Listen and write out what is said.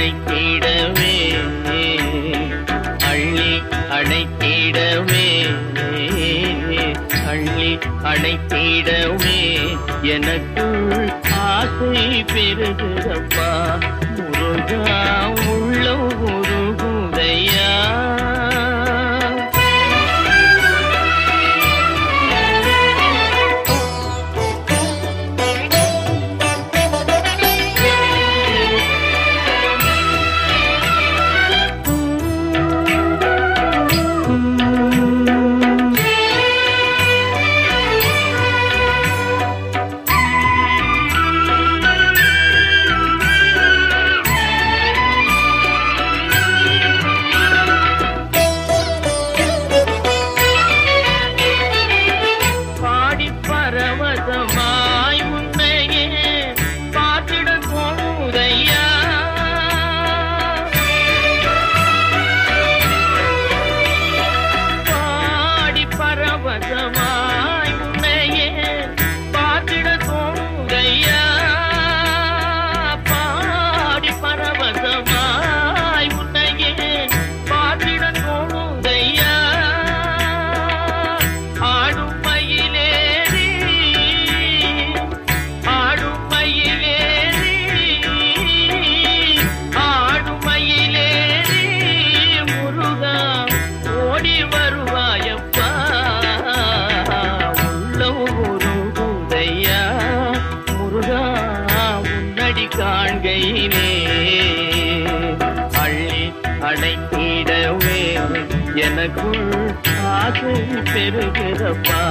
அணைத்திடவே. அள்ளி அணைத்திடவே. அள்ளி அணைத்திடவே. எனக்குள் ஆசை பெருகுதப்பா முருகா படைத்திடவே எனக்குள் ஆசை பெறுகிறப்பா.